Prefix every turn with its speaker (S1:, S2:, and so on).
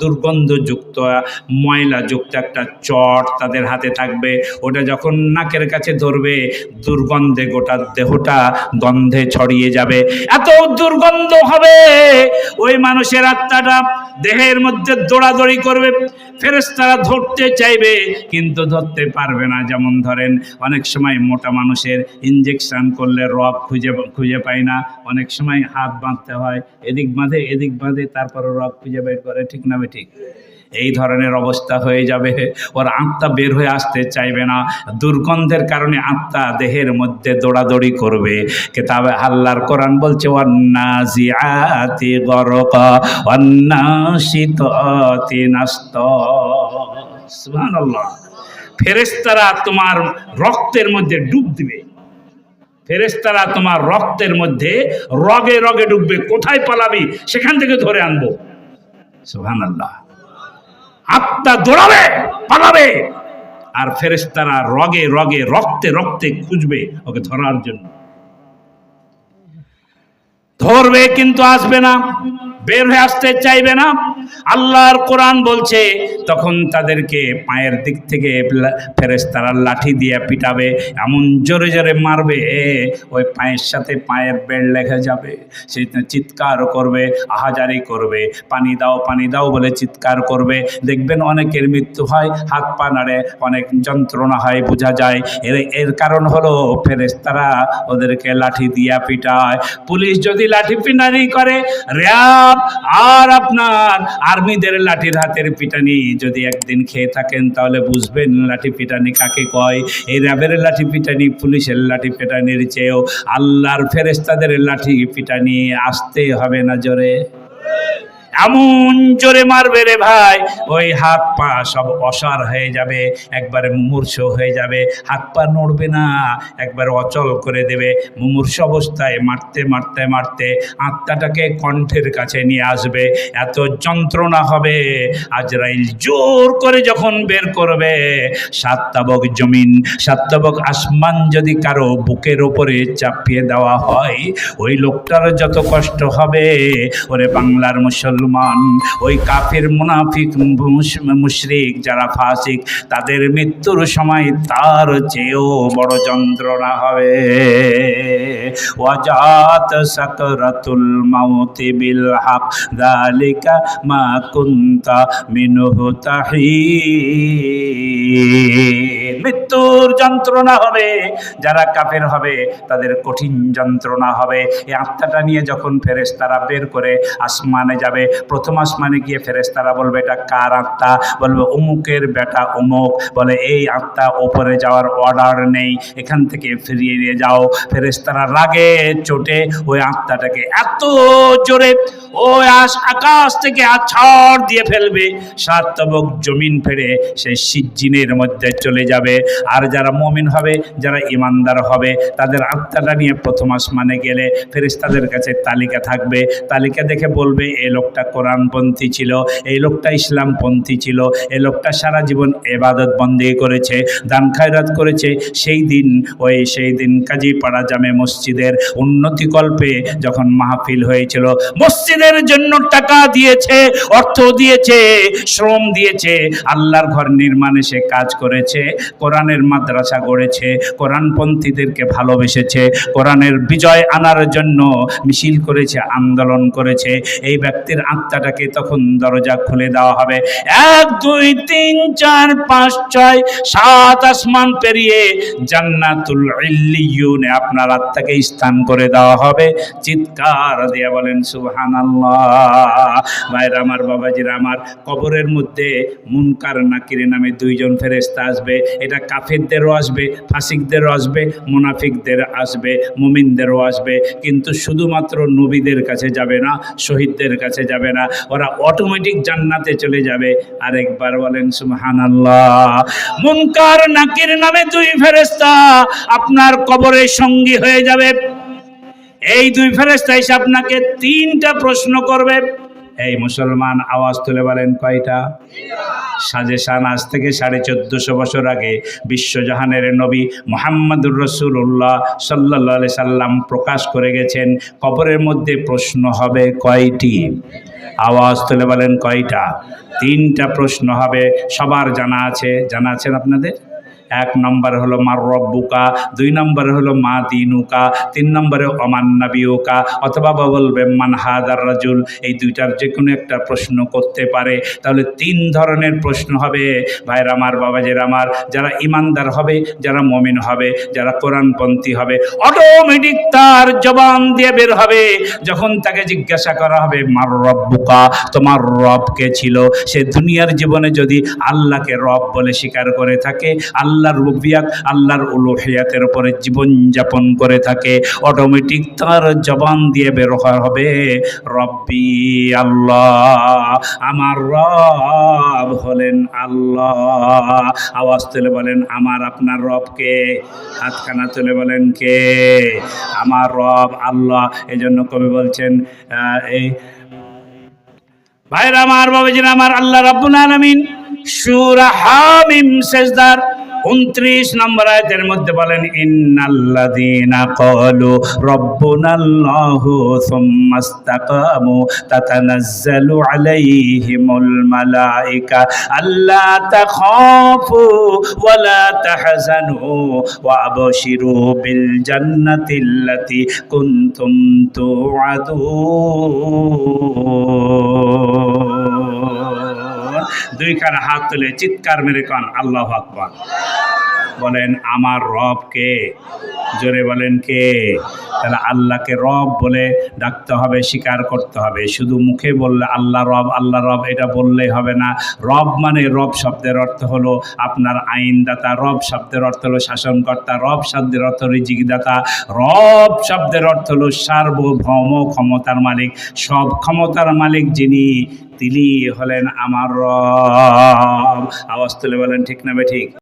S1: দুর্গন্ধযুক্ত, ময়লাযুক্ত একটা চট তাদের হাতে থাকবে। ওটা যখন নাকের কাছে ধরবে, দুর্গন্ধে গোটা দেহটা গন্ধে ছড়িয়ে যাবে। এত দুর্গন্ধ হবে! ওই মানুষের আত্মাটা দেহের মধ্যে দৌড়াদৌড়ি করবে। ফেরেস্তারা ধরতে চাইবে, কিন্তু ধরতে পারবে না। যেমন ধরেন, অনেক সময় মোটা মানুষের ইঞ্জেকশন করলে রব খুঁজে খুঁজে পায় না। অনেক সময় হাত বাঁধতে হয়, এদিক বাঁধে এদিক বাঁধে, তারপরে রব খুঁজে বের করে, ঠিক না ঠিক? এই ধরনের অবস্থা হয়ে যাবে। ওর আত্মা বের হয়ে আসতে চাইবে না। দুর্গন্ধের কারণে আত্মা দেহের মধ্যে দৌড়াদৌড়ি করবে। কেতাবে আল্লাহর কোরআন বলছে ফেরেশতারা তোমার রক্তের মধ্যে ডুব দিবে। ফেরেশতারা তোমার রক্তের মধ্যে রগে রগে ডুববে। কোথায় পালাবি? সেখান থেকে ধরে আনব। সুবহানাল্লাহ। আত্মা দৌড়াবে পালাবে। আর ফেরেস্তারা রগে রগে, রক্তে রক্তে খুঁজবে ওকে ধরার জন্য। ধরবে কিন্তু আসবে না। বের হয়ে আসতে চাইবে না। আল্লাহর কোরআন বলছে, তখন তাদেরকে পায়ের দিক থেকে ফেরেস্তারা লাঠি দিয়ে পিটাবে, এমন জোরে জোরে মারবে, ওই পায়ের সাথে পায়ের বেড় লেগে যাবে। সেই চিৎকার করবে, আহাজারি করবে, পানি দাও পানি দাও বলে চিৎকার করবে। দেখবেন অনেকের মৃত্যু হয়, হাত পা নাড়ে, অনেক যন্ত্রণা হয়, বোঝা যায়। এর এর কারণ হলো ফেরেস্তারা ওদেরকে লাঠি দিয়া পিটায়। পুলিশ যদি লাঠি পিটানি করে আর আপনার আর্মিদের লাঠির হাতের পিটানি যদি একদিন খেয়ে থাকেন, তাহলে বুঝবেন লাঠি পিটানি কাকে কয়। এই র্যাবের লাঠি পিটানি, পুলিশের লাঠি পিটানির চেয়েও আল্লাহর ফেরেস্তাদের লাঠি পিটানি আসতে হবে না জোরে। এমন জোরে মারবে রে ভাই। ওই হাত পা সব অসার হয়ে যাবে, একবারে মুমূর্ষ হয়ে যাবে, হাত পা নড়বে না, একবার অচল করে দেবে। মুমূর্ষ অবস্থায় মারতে মারতে মারতে আত্মাটাকে কণ্ঠের কাছে নিয়ে আসবে। এত যন্ত্রণা হবে, আজরাইল জোর করে যখন বের করবে সাতটাবক জমিন সাতটাবক আসমান যদি কারও বুকের ওপরে চাপিয়ে দেওয়া হয়, ওই লোকটার যত কষ্ট হবে, ওরে বাংলার মুসলমান ওই কাফের মুনাফিক, মুশ- মুশরিক যারা ফাসিক, তাদের মৃত্যুর সময় তার চেয়েও বড় যন্ত্রণা হবে। ওয়াজাত সাকরাতুল মাউতি বিল হক যালিকা মা মৃত্যুর যন্ত্রণা হবে, যারা কাফের হবে, তাদের কঠিন যন্ত্রণা হবে। এই আত্মাটা নিয়ে যখন ফেরেশতারা বের করে আসমানে যাবে, প্রথম আসমানে গিয়ে ফেরেশতারা বলবে, এটা কার আত্মা? বলবে, অমুকের বেটা অমুক। বলে, এই আত্মা ওপরে যাওয়ার অর্ডার নেই। এখান থেকে ফিরিয়ে নিয়ে যাও। ফেরেশতারা রাগে চোটে ওই আত্মাটাকে। এত জোরে ওই আকাশ থেকে আছাড় দিয়ে ফেলবে। সাত তবক জমিন ফেড়ে সেই সিজ্জিনের মধ্যে চলে যাবে। আর যারা মমিন হবে, যারা ইমানদার হবে, তাদের আত্মাটা নিয়ে প্রথম আসমানে গেলে ফেরেশতাদের কাছে তালিকা থাকবে। তালিকা দেখে বলবে এই লোকটা কোরআনপন্থী ছিল, এই লোকটা ইসলামপন্থী ছিল এই লোকটা সারা জীবন এবাদত বন্দী করেছে, দান খায়রাত করেছে। সেই দিন, ওই সেই দিন কাজীপাড়া জামে মসজিদের উন্নতিকল্পে যখন মাহফিল হয়েছিল, মসজিদের জন্য টাকা দিয়েছে, অর্থ দিয়েছে, শ্রম দিয়েছে, আল্লাহর ঘর নির্মাণে সে কাজ করেছে, কোরআনের মাদ্রাসা গড়েছে কোরআনপন্থীদেরকে ভালোবেসেছে, কোরআনের বিজয় আনার জন্য মিছিল করেছে, আন্দোলন করেছে, এই ব্যক্তির আত্মাটাকে তখন দরজা খুলে দেওয়া হবে। এক, দুই, তিন, চার, পাঁচ, ছয়, সাত আসমান পেরিয়ে জান্নাতুল ইল্লিয়ুনে আপনার আত্মাকে স্থান করে দেওয়া হবে। চিৎকার দিয়ে বলেন, সুবহানাল্লাহ। ভাইরা, আমার বাবাজিরা, আমার কবরের মধ্যে মুনকার নাকির নামে দুইজন ফেরেস্তা আসবে। এটা কাফেরদেরও আসবে, ফাসিকদেরও আসবে, মুনাফিকদের আসবে, মুমিনদেরও আসবে। কিন্তু শুধুমাত্র নবীদের কাছে যাবে না, শহীদদের কাছে যাবে না। ওরা অটোমেটিক জান্নাতে চলে যাবে। আরেকবার বলেন, সুবহানাল্লাহ। মুনকার নাকির নামে দুই ফেরেস্তা আপনার কবরের সঙ্গী হয়ে যাবে। এই দুই ফেরেস্তা এসে আপনাকে তিনটা প্রশ্ন করবে। এই মুসলমান আওয়াজ তুলে বলেন, কয়টা? সাজেশান আজ থেকে সাড়ে চোদ্দশো বছর আগে বিশ্বজাহানের নবী মোহাম্মদুর রসুল্লাহ সাল্লাহ সাল্লাম প্রকাশ করে গেছেন, কবরের মধ্যে প্রশ্ন হবে কয়টি? আওয়াজ তুলে বলেন, কয়টা? তিনটা প্রশ্ন হবে, সবার জানা আছে? জানা আছেন আপনাদের? এক নম্বর হলো মার রব্বুকা, দুই নম্বরে হলো মা দিনুকা, তিন নম্বরে অমান নাবিউকা, অথবা বলবে মান হাদার রাজুল। এই দুইটার যে কোনো একটা প্রশ্ন করতে পারে। তাহলে তিন ধরনের প্রশ্ন হবে। ভাইর আমার, বাবাজের আমার, যারা ইমানদার হবে, যারা মমিন হবে, যারা কোরআনপন্থী হবে অটোমেটিক তার জবান দিয়ে বের হবে। যখন তাকে জিজ্ঞাসা করা হবে, মার রব্বুকা, তোমার রবকে ছিল? সে দুনিয়ার জীবনে যদি আল্লাহকে রব বলে স্বীকার করে থাকে আল্লাহর রুবিয়াত, আল্লাহর উলুহিয়াতের উপরে জীবনযাপন করে থাকে। অটোমেটিক তার জবান দিয়ে বের হবে, রব্বি আল্লাহ, আমার রব হলেন আল্লাহ। আওয়াজ তুলে বলেন, আমার আপনার রবকে হাতখানা তুলে বলেন, কে? আমার রব আল্লাহ। এই জন্য কবি বলছেন এই ভাইরা, আমার বাবাজিরা, আমার আল্লাহ রাব্বুল আলামিন, সূরা হামিম সেজদার উনত্রিশ নম্বর আয়াতের মধ্যে বলেন, ইন্নাল্লাযীনা ক্বালু রাব্বুনাল্লাহু সুম্মা ইসতাকামু তাতানাজ্জালু আলাইহিমুল মালায়েকা আল্লা তাখাফু ওয়া লা তাহজানু ওয়া আবশিরু বিল জান্নাতিল্লাতী কুনতুম তুআদুন। দুইখানা হাত তুলে চিৎকার মেরে কান, আল্লাহ আকবর। বলেন, আমার রব কে? জোরে বলেন, কে? তাহলে আল্লাহকে রব বলে ডাকতে হবে, স্বীকার করতে হবে। শুধু মুখে বললে আল্লাহ রব আল্লাহ রব এটা বললেই হবে না। রব মানে রব শব্দের অর্থ হলো আপনার আইনদাতা, রব শব্দের অর্থ হলো শাসনকর্তা, রব শব্দের অর্থ রিজিকদাতা, রব শব্দের অর্থ হলো সার্বভৌম ক্ষমতার মালিক। সব ক্ষমতার মালিক যিনি তিনি হলেন আমার রব। আওয়াজ তুলে বলেন, ঠিক না বে ঠিক?